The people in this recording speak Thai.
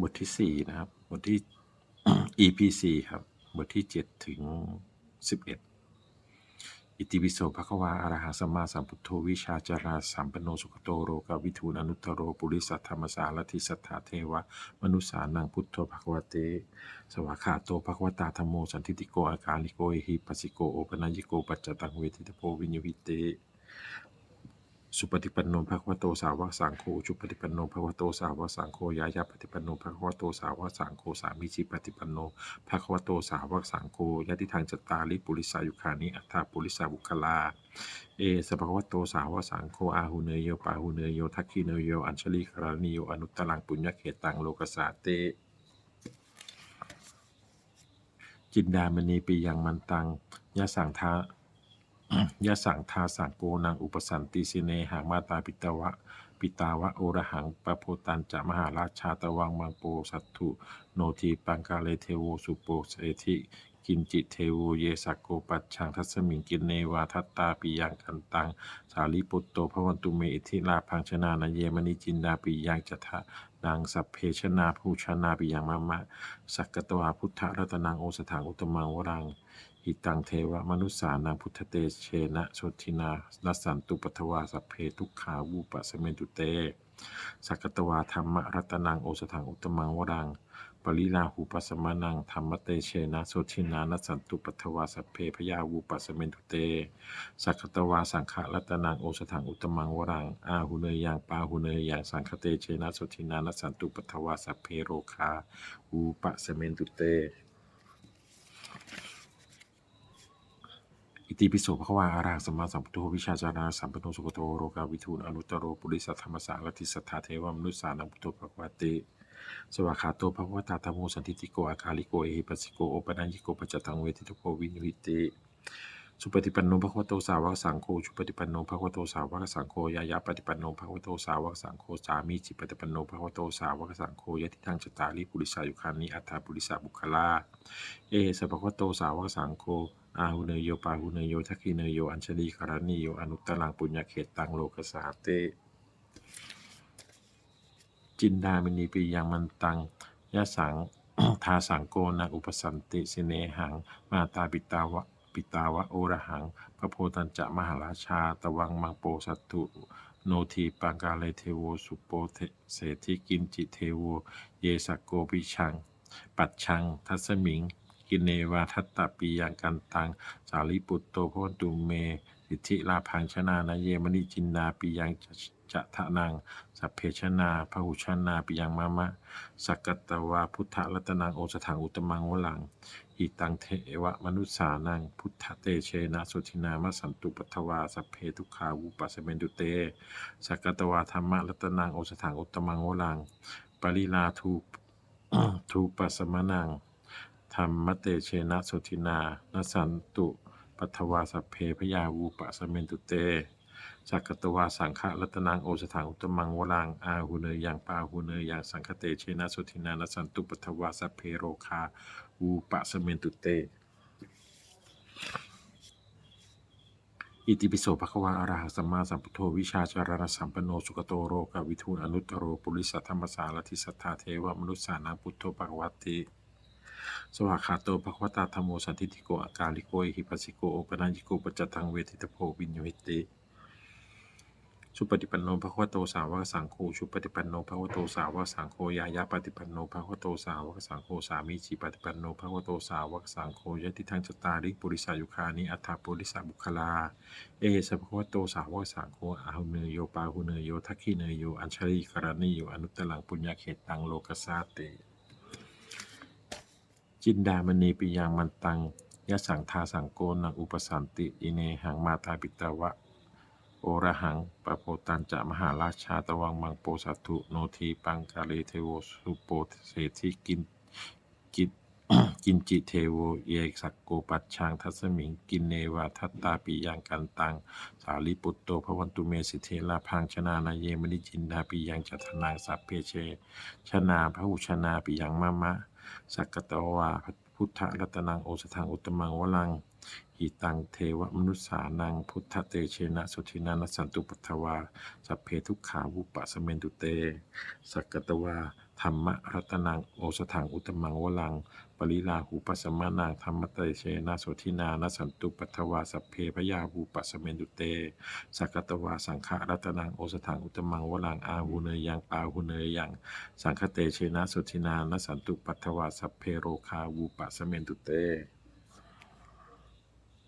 บทที่สี่นะครับ บทที่ EP สี่ครับ บทที่เจ็ดถึงสิบเอ็ดอิติปิโสภควาอรหังสมมาสัมพุทโธวิชาจาราสัมปโนสุขโตโรกาวิทูลอนุตตโรปุริสัทธรรมสารทิสัทธาเทวะ มนุสสานังพุทโธภควเต สวาขาโตภควตาธรรมโมสันทิติโกอาการลิโกเอหิปัสสิโกโอปนัญญิโกปัจจตังเวทิตโพวิญญวิเต สุปฏิปันโนภควโตสาวกสังโฆจุปฏิปันโนภควโตสาวกสังโฆยายาปฏิปันโนภควโตสาวกสังโฆสามิจิปฏิปันโนภควโตสาวกสังโฆยะติทางจตาริปุริสายุคานิอัตถาปุริสาบุคลาเอสภควโตสาวกสังโฆอาหุเนยโยปาหุเนยโยทักขิเนยโยอัญชลีคารณิโยอนุตตรังปุญญเขตังโลกสาเตจินดามณีปียังมันตังยะสังทา ยะสังทาสังโกนังอุปสันติสิเนหามาตาปิตวะ ปิตาวะโอระหังปะโพตันจะมหาราชาตวังมังโปสัตถุโนทีปังกาเลเทโวสุโปเสธิกินจิเทโวเยสักโกปัจชังทัสมิงกินเนวาทัตตาปิยังกันตัง สาลีปุตโตพระวันตุเมอิทิลาพังชนานเยมณิจินดาปิยังจัทะนางสัพเพชนาภูชนาปิยังมะมะสักกตวาพุทธรัตนังโอสถังอุตมังวรัง อิตังเทวมนุสสานังพุทธเตเชนะโชตินานัสันตุปทวาสัพเพทุกขาวูปะสเมนตุเต สักตวาธรรมรัตนังโอสถังอุตมังวรัง ปริลาหูปัสมานังธรรมเตเชนะโสทินานัสันตุปทวาสัพเพพยาวูปัสเมนตุเต สักตวาสังฆรัตนังโอสถังอุตมังวรัง อาหุเนยยังปาหุเนยยังสังคเตเชนะโสทินานัสันตุปทวาสัพเพโรคาวูปะสเมนตุเต ติปิโสภควาอาราสัมมาสัมพุทโธวิชาจาราสัมปนโนสุขโตโรกาวิทูลอนุตตโรปุริสัทธรรมสารทิสัทธาเทวมนุสสานังพุทโธภควติสวากขาโตภควตาธรรมโมสันทิติโกอาคาลิโกเอหิปัสสิโกโอปนัญญิโกปัจจตังเวทิตโกวินุหิติสุปฏิปันโนภควโตสาวกสังโฆสุปฏิปันโนภควโตสาวกสังโฆยายาปฏิปันโนภควโตสาวกสังโฆสามีจิปฏิปันโนภควโตสาวกสังโฆยะติทางจตาริปุริสายุคานิอัตถาปุริสาบุคลาเอสภควโตสาวกสังโฆ อาหุเนยโยปาหุเนยโยทักขิเนยโย อัญชลีคารณิโย อนุตตรังปุญญาเขตตังโลกสาเต จินดามินีปียังมันตังยะสังทาสังโกนาอุปสันติสิเนหัง มาตาปิตาวะปิตาวะโอระหัง พระโพธัญจะมหาราชา ตวังมังโปสัตตุโนทีปังกาเลเทโวสุโปเทเศรษฐิกินจิเทโว เยสกโกปิชัง ปัจชัง ทัสมิง กินเนวาทัตตปียังกันตัง สารีปุตโตพระวันตุเม สิทธิลาพังชนานาเยมณิจินดาปียังจะทะนัง สัพเพชนาพหุชนาปิยังมะมะ สักกตวาพุทธรัตนังโอสถังอุตมังวลังอิตังเทวะมนุสสานัง พุทธเตเชนะสุทินามสันตุปัทวาสัพเพทุขาวุปัสสเมนตุเต สักกตวาธรรมรัตนังโอสถังอุตมังวลัง ปริลาทูทูปัสสมนัง ธรรมเตเชนะสุทินานสันตุปัทวาสัพเพพยาวูปะสเมนตุเตสักกตวาสังฆรัตนังโอสถังอุตมังวลังอาหุเนยยังปาหุเนยยังสังคเตเชนะสุทินานสันตุปัทวาสเพโรคาวูปะสเมนตุเต อิติปิโสภควาอรหังสัมมาสัมพุทโธวิชาจารณสัมปโนสุขโตโรกาวิทูลอนุตโรปุริสัทธรรมสารทิสัทธาเทวมนุสสานังพุทโธภควติ สวากขาโตภควตาธรรมโมสันทิติโกอาการลิโกเอหิปัสสิโกโอปนัญญิโกปัจจตังเวทิตโพวิญญวิติสุปฏิปันโนภควโตสาวกสังโฆสุปฏิปันโนภควโตสาวกสังโฆยายาปฏิปันโนภควโตสาวกสังโฆสามีจิปฏิปันโนภควโตสาวกสังโฆยะติทางจตาริปุริสายุคานิอัตถาปุริสาบุคลา เอสภควโตสาวกสังโฆอาหุเนยโยปาหุเนยโยทักขิเนยโยอัญชลีกรณีโยอนุตตลังปุญญาเขตังโลกสาเต จินดามณีปิยังมันตังยะสังทาสังโกนังอุปสันติอิเนหังมาตาปิตาวะ โอระหังปะโพตันจะมหาราชาตวังมังโปสัตถุโนทีปังกาเลเทโวสุโปเศรษฐิกินกินกินจิเทโวเยสักโกปัจชางทัสมิง กินเนวาทัตตาปิยังกันตัง สาลีปุตโตพระวันตุเมสิเทลาพังชนานาเยมณิจินดาปิยังจัตนางสัพเพเช ชนาพระหุชนาปิยังมะมะ สักกตวาพุทธรัตนังโอสถังอุตมังวลังหิตังเทวมนุษสานังพุทธเตเชนะสุทินานัสสันตุปัทวาสัพเพทุกขาวุปะสเมนตุเต สักกตวา ธรรมรัตนังโอสถังอุตมังวลัง ปริลาหูปัสมานางธรรมเตเชนะโสทินานะสันตุปัทวาสัพเพพยาหูปัสเมนตุเตสักตวาสังฆรัตนังโอสถังอุตมังวลังอาหูเนยยังปาหูเนยยังสังฆเตเชนะโสทินานะสันตุปัทวาสัพเพโรคาวูปัสเมนตุเต